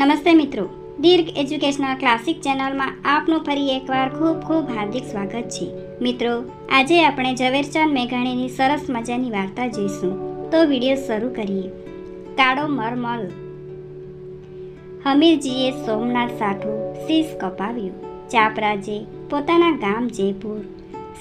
નમસ્તે મિત્રો. દીર્ઘ educational classic ચેનલમાં આપનું ફરી એકવાર ખૂબ ખૂબ હાર્દિક સ્વાગત છે. મિત્રો, આજે આપણે ઝવેરચંદ મેઘાણીની સરસ મજાની વાર્તા જોઈશું. તો વીડિયો શરૂ કરીએ. કાળો મરમલ. હમીરજીએ સોમનાથ સાઠું શીશ કપાવ્યું. ચાપરાજે પોતાના ગામ જયપુર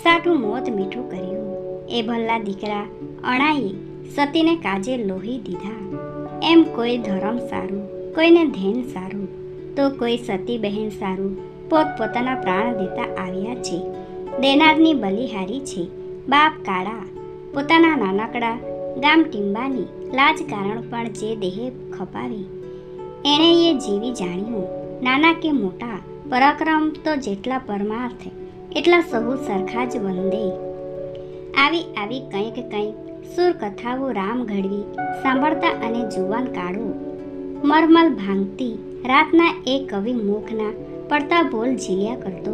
સાઠું મોત મીઠું કર્યું. એ ભલ્લા દીકરા અણાએ સતીને કાજે લોહી દીધા. એમ કોઈ ધર્મ સારું. કોઈને ધ્યાન સારું, તો કોઈ સતી બહેન સારું પોત પોતાના પ્રાણ દેતા આવ્યા છે. દેનારની બલિહારી છે. બાપ કાળા, પોતાના નાનકડા, ગામ ટીંબાની લાજ કારણ પણ જે દેહે ખપાવી. એણે એ જીવી જાણ્યું, નાના કે મોટા, પરાક્રમ તો જેટલા પરમાર્થ, એટલા સહુ સરખા જ વંદે. આવી આવી કંઈક કંઈક સુર કથાઓ રામ ઘડવી, સાંભળતા અને જુવાન કાળો મરમલ ભાંગતી રાતના એ કવિ મુખના પડતા બોલ ઝીલ્યા કરતો.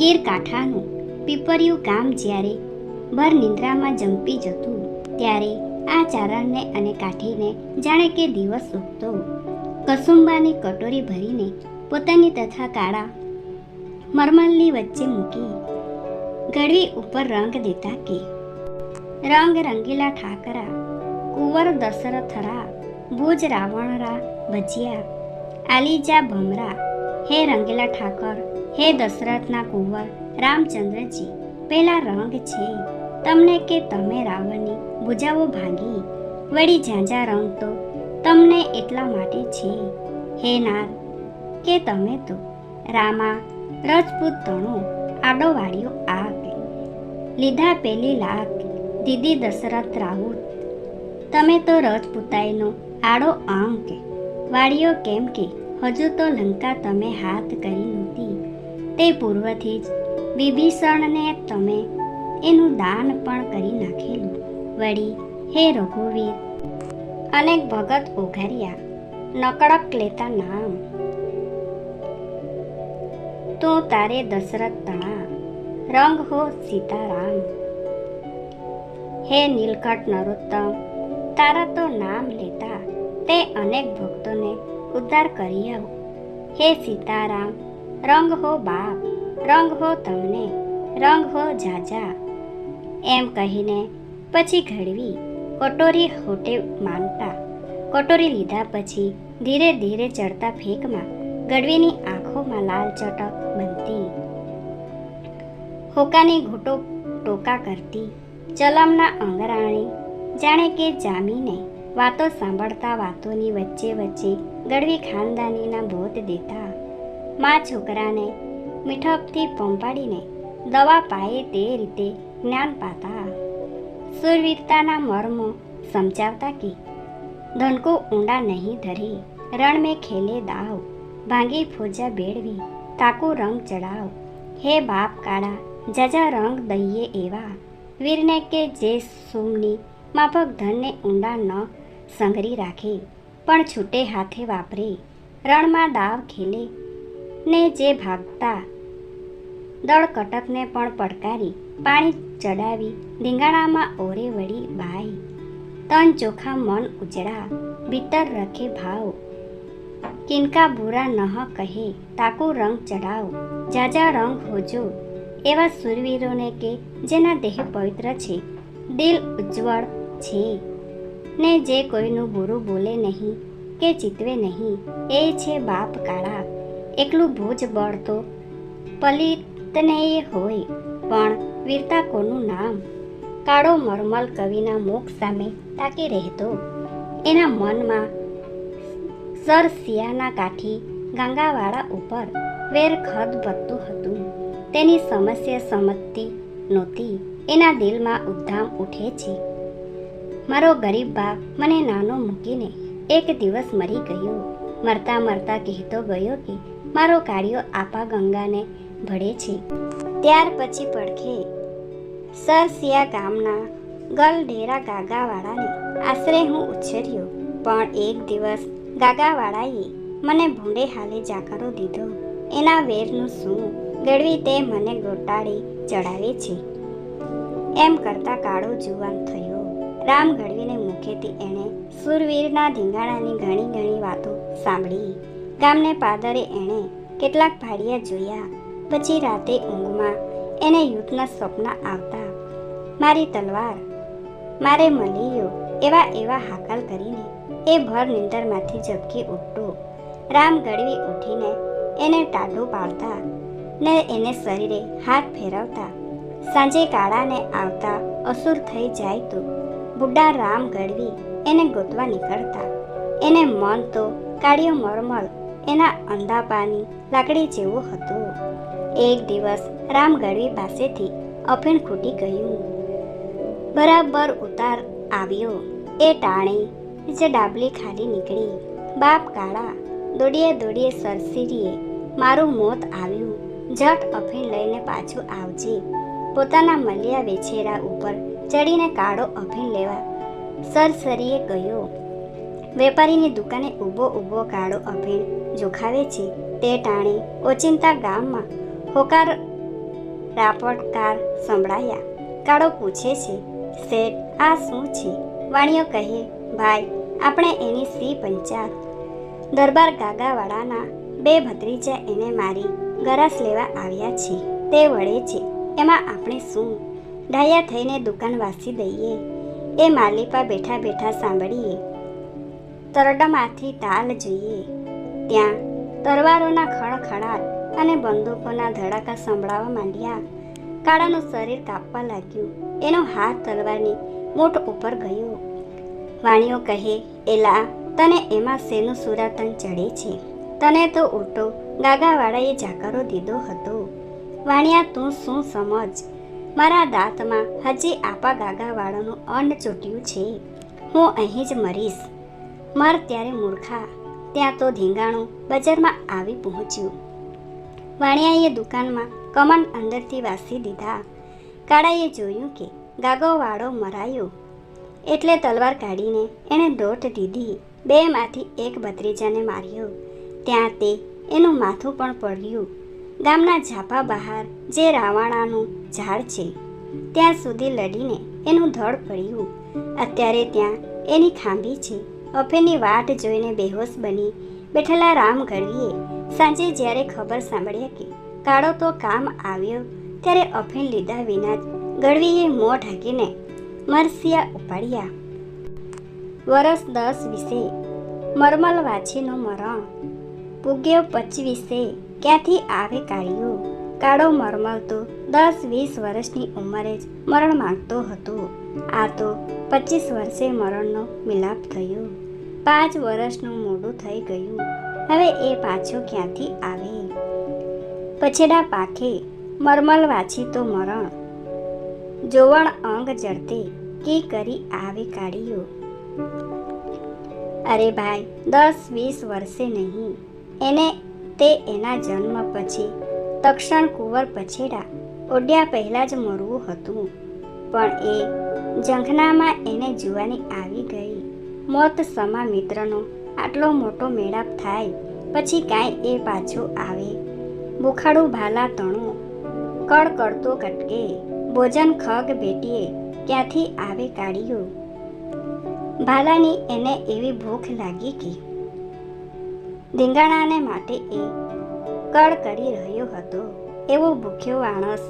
ગીર કાંઠાનું પીપરિયું ગામ જ્યારે ભર નિંદ્રામાં જંપી જતું, ત્યારે આ ચારણને અને કાઠીને જાણે કે દિવસ ઉગતો કસુંબાની કટોરી ભરીને પોતાની તથા કાળા મરમલની વચ્ચે મૂકી, ગળવી ઉપર રંગ દેતા કે, રંગ રંગીલા ઠાકરા, કુંવર દશરથરા ભુજ રાવણરા ભજીયા આલીજા ભમરા, હે રંગેલા ઠાકર, હે દશરથના કુંવર, રામચંદ્રજી, પેલા રંગ છે. તમને કે તમે રાવણની ભુજાઓ ભાંગી? વળી ઝાંઝા રંગ તો તમને એટલા માટે છે. હે નાર, કે તમે તો રામા, રજપૂત તણો આડો વાળ્યો આગ લીધા પેલી લાખ દીદી દશરથ રાઉત. તમે તો રજપૂતાઈનો આડો અંક વાળીઓ કેમ કે, હજુ તો લંકા તમે હાથ કરી નહોતી. તે પૂર્વથી જ વિભીષણને તમે એનું દાન પણ કરી નાખેલું. વળી હે રઘુવીર, અનેક ભગત ઉઘાર્યા, નકળક લેતા નામ. તો તારે દશરથ તણા રંગ હો સીતારામ. હે નીલકંઠ નરોત્તમ, તારા તો નામ લેતા તે અનેક ભક્તોને ઉદ્ધાર કરી આવો. હે સીતારામ, રંગ હો બાપ, રંગ હો તમને, રંગ હો જાજા. એમ કહીને પછી ઘડવી, કટોરી હોટે માંગતા. કટોરી લીધા પછી ધીરે ધીરે ચડતા ફેંકમાં ગડવીની આંખોમાં લાલ ચટક બનતી. હોકાની ઘૂંટો ટોકા કરતી. ચલમના અંગરાણી જાણે કે જામીને વાતો સાંભળતા વાતોની વચ્ચે વચ્ચે ગળવી ખાનદાનીના બોધ દેતા. મા છોકરાને મીઠપથી પંપાડીને દવા પાએ તે રીતે જ્ઞાન પાતા. સુરવીરતાના મર્મો સમજાવતા કે ધનકો ઊંડા નહીં ધરી, રણ મેં ખેલે દાવ, ભાંગી ફોજા બેડવી, તાકુ રંગ ચડાવ હે બાપ કાળા, જજા રંગ દઈએ એવા. વીરને કે જે સોમની, માફક ધનને ઊંડા ન સંઘરી રાખે, પણ છૂટે હાથે વાપરે, રણમાં દાવ ખેલે, ને જે ભાગતા, દળ કટકને પણ પડકારી, પાણી ચડાવી ધીંગાણામાં ઓરે વળી બાઈ તન ચોખા મન ઉજળા ભીતર રખે ભાવ, કિનકા ભૂરા નહ કહે, તાકુ રંગ ચડાવ જાજા રંગ હોજો, એવા સુરવીરોને કે જેના દેહ પવિત્ર છે, દિલ ઉજ્જવળ છે. ને જે કોઈનું બુરું બોલે નહીં કે ચિતવે નહીં, એ છે બાપ કાળા. એકલું ભુજ બળ તો પલિતને હોય, પણ વીરતા કોનું નામ? કાળો મરમલ કવિના મુખ સામે તાકી રહેતો. એના મનમાં સર સિયાના કાઠી ગંગાવાળા ઉપર વેર ખદ વધતું હતું. તેની સમસ્યા સમજતી નહોતી. એના દિલમાં ઉદ્ધામ ઉઠે છે. મારો ગરીબ બાપ મને નાનો મૂકીને એક દિવસ મરી ગયો. મરતા મરતા કહેતો ગયો કે, મારો કાળિયો આપા ગંગાને ભળે છે. ત્યાર પછી પડખે સરસિયા ગામના ગલ ઢેરા ગાગાવાળાને આશરે હું ઉછેર્યો. પણ એક દિવસ ગાગાવાળાએ મને ભૂંડે હાલે જાકારો દીધો. એના વેરનું શું ગળવી તે મને ગોટાળી ચડાવે છે. એમ કરતા કાળો જુવાન થયો. રામ ગઢવીને મુખેથી એણે સુરવીરના ધીંગાણાની ઘણી ઘણી વાતો સાંભળી. ગામને પાદરે એણે કેટલાક ભાડિયા જોયા. પછી રાતે ઊંઘમાં એને યુદ્ધના સ્વપ્ન આવતા. મારી તલવાર, મારે મળીયો એવા એવા હાકલ કરીને એ ભર નીંદરમાંથી ઝબકી ઉઠતો રામ ગળવી ઉઠીને એને ટાઢું પાડતા ને એને શરીરે હાથ ફેરવતા. સાંજે કાળાને આવતા અસુર થઈ જાય તો બુઢા રામ ગઢવી એને ગોતવા નીકળતા. એને મન તો કાળિયો મરમલ એના અંધાપાની લાકડી જેવું હતું. એક દિવસ રામ ગઢવી પાસેથી અફીણ ખૂટી ગયું. બરાબર ઉતાર આવ્યો. એ ટાણી જે ડાબલી ખાલી નીકળી. બાપ કાળા, દોડીએ દોડીએ સરસીરીએ મારું મોત આવ્યું. જટ અફીણ લઈને પાછું આવજે. પોતાના મલિયા વેછેરા ઉપર ચડીને કાળો અભિન લેવા. સરસરીએ કહ્યું, વેપારીની દુકાને ઊભો ઊભો કાળો અભિન જોખાવે છે. તે ટાણે ઓચિંતા ગામમાં હોકાર રાપટકાર સંભળાયા. કાળો પૂછે છે, શેઠ, આ શું છે? વાણીઓ કહે, ભાઈ, આપણે એની સી પંચાર દરબાર ગાગાવાળાના બે ભત્રીજા એને મારી ગરાસ લેવા આવ્યા છે. તે વળે છે. એમાં આપણે શું ડાયા થઈને દુકાન વાસી દઈએ. એ માલિપા બેઠા બેઠા સાંભળીએ. તરડામાંથી તાલ જોઈએ. ત્યાં તરવારોના ખડખડાટ અને બંદૂકોના ધડાકા સંભળાવા માંડ્યા. કાળાનું શરીર કાપવા લાગ્યું. એનો હાથ તલવારની મૂઠ ઉપર ગયો. વાણીઓ કહે, એલા, તને એમાં શેનું સુરાતન ચડે છે? તને તો ઉલટો ગાગાવાળાએ જાકરો દીધો હતો. વાણિયા, તું શું સમજ? મારા દાંતમાં હજી આપા ગાગાવાળાનું અન્ન ચૂંટ્યું છે. હું અહીં જ મરીશ. મર ત્યારે મૂર્ખા. ત્યાં તો ધીંગાણું બજારમાં આવી પહોંચ્યું. વાણિયાએ દુકાનમાં કમન અંદરથી વાસી દીધા. કાળાએ જોયું કે ગાગોવાળો મરાયો. એટલે તલવાર કાઢીને એણે દોટ દીધી. બેમાંથી એક ભત્રીજાને માર્યો. ત્યાં તે એનું માથું પણ પડ્યું. ગામના ઝાપા બહાર જે રાવાણાનું ઝાડ છે, ત્યાં સુધી લડીને એનું ધડ પડ્યું. અત્યારે ત્યાં એની ખાંભી છે. અફેની વાટ જોઈને બેહોશ બની બેઠેલા રામ ગઢવીએ સાંજે જ્યારે ખબર સાંભળ્યા કે કાળો તો કામ આવ્યો, ત્યારે અફીણ લીધા વિના જ ગળવીએ મોં ઢાંકીને મરસિયા ઉપાડ્યા. વરસ દસ વિશે, મરમલ વાછીનું મરણ, પૂગ્યો પચવીસે ક્યાંથી આવે કાળિયો કાળો મરમલ તો દસ વીસ વર્ષની ઉંમરે જ મરણ માંગતો હતો. આ તો પચીસ વર્ષે મરણનો મિલાપ થયો. પાંચ વર્ષનું મોડું થઈ ગયું. હવે એ પાછો ક્યાંથી આવે? પછેડા પાખે મરમલ વાછી તો મરણ. જોવણ અંગ જડતે કી કરી આવે કાઢ્યો અરે ભાઈ, દસ વીસ વર્ષે નહીં. એને તે એના જન્મ પછી, તક્ષણ કુંવર પછેડા ઓડ્યા પહેલાં જ મરવું હતું. પણ એ જંખનામાં એને જુવાની આવી ગઈ. મોત સમા મિત્રનો આટલો મોટો મેળાપ થાય, પછી કાંઈ એ પાછો આવે. બુખાડું ભાલા તણું, કળ કરતો કટકે, ભોજન ખગ બેટીએ ક્યાંથી આવે કાઢ્યું? ભાલાની એને એવી ભૂખ લાગી કે ધીંગાણાને માટે એ કળ કરી રહ્યો હતો. એવો ભૂખ્યો માણસ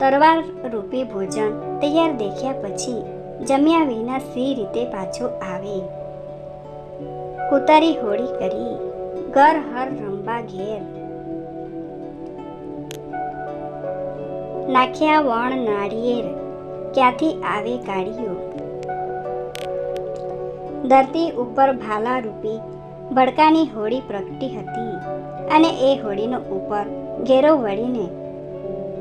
તરવાર રૂપી ભોજન તૈયાર દેખ્યા પછી જમ્યા વિના સી રીતે પાછો આવે. કુતરી હોળી કરી, ઘર હર રંબા ઘેર. નાખ્યા વણ નાળિયેર, ક્યાંથી આવે કાઢ્યો? ધરતી ઉપર ભાલા રૂપી ભડકાની હોળી પ્રગટી હતી અને એ હોળીનો ઉપર ઘેરો વળીને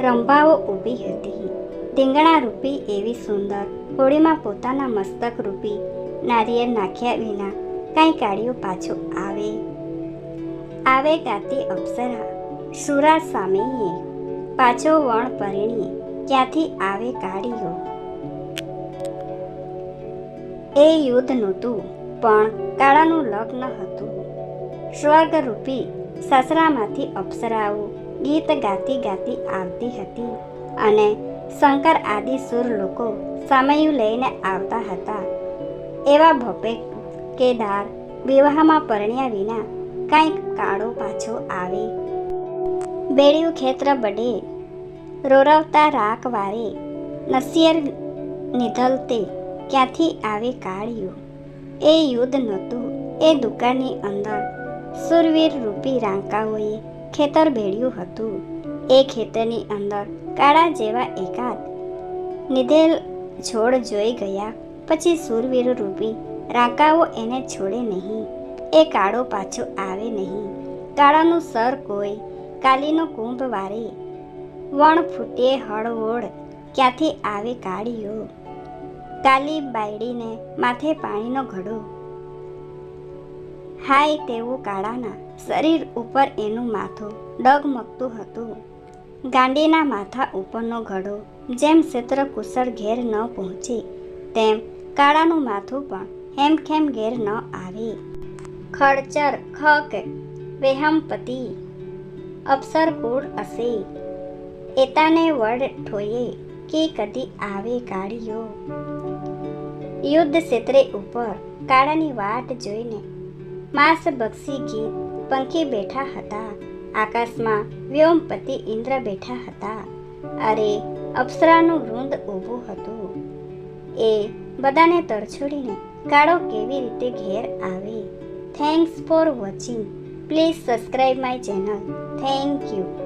રંભાઓ ઊભી હતી. ધીંગણા રૂપી એવી સુંદર હોળીમાં પોતાના મસ્તક રૂપી નારિયેળ નાખ્યા વિના કાંઈ કાઢ્યો પાછો આવે. આવે ગાતી અપ્સરા. સુરા સામેએ પાછો વણ પરિણી ક્યાંથી આવે કાઢ્યો એ યુદ્ધ નહોતું. પણ કાળાનું લગ્ન હતું. સ્વર્ગરૂપી સસરામાંથી અપ્સરાઓ ગીત ગાતી ગાતી આવતી હતી અને શંકર આદિ સુર લોકો સમયું લઈને આવતા હતા. એવા ભપે કેદાર વિવાહમાં પરણ્યા વિના કાંઈક કાળો પાછો આવે. બેડિયું ખેતર બડે, રોરવતા રાખ વારે, નસિયર નિધલતે ક્યાંથી આવે કાળિયું? એ યુદ્ધ નહોતું. એ દુકાનની અંદર સુરવીર રૂપી રાંકાઓએ ખેતર ભેળ્યું હતું. એ ખેતરની અંદર કાળા જેવા એકાદ નિધેલ છોડ જોઈ ગયા. પછી સુરવીર રૂપી રાંકાઓ એને છોડે નહીં. એ કાળો પાછો આવે નહીં. કાળાનું સર કોઈ કાલીનો કુંભ વારે વણ ફૂટે હળવોળ ક્યાંથી આવે કાળીઓ? કાલી બાયડીને માથે પાણીનો ઘડો. હાય તેવું કાળાના શરીર ઉપર એનું માથું ડગમગતું હતું. ગાંડીના માથા ઉપરનો ઘડો જેમ ક્ષેત્ર કુશળ ઘેર ન પહોંચે, તેમ કાળાનું માથું પણ હેમખેમ ઘેર ન આવે. ખડચર ખક, વેહમપતિ અપ્સર કુળ અસે એતાને વડ ઠોયે કે કદી આવે કાળીઓ યુદ્ધ ક્ષેત્રે ઉપર કાળાની વાટ જોઈને માસ બક્ષી ગીત પંખી બેઠા હતા. આકાશમાં વ્યોમપતિ ઇન્દ્ર બેઠા હતા. અરે, અપ્સરાનું વૃંદ ઊભું હતું. એ બધાને તરછોડીને કાળો કેવી રીતે ઘેર આવે? Thanks for watching please subscribe my channel thank you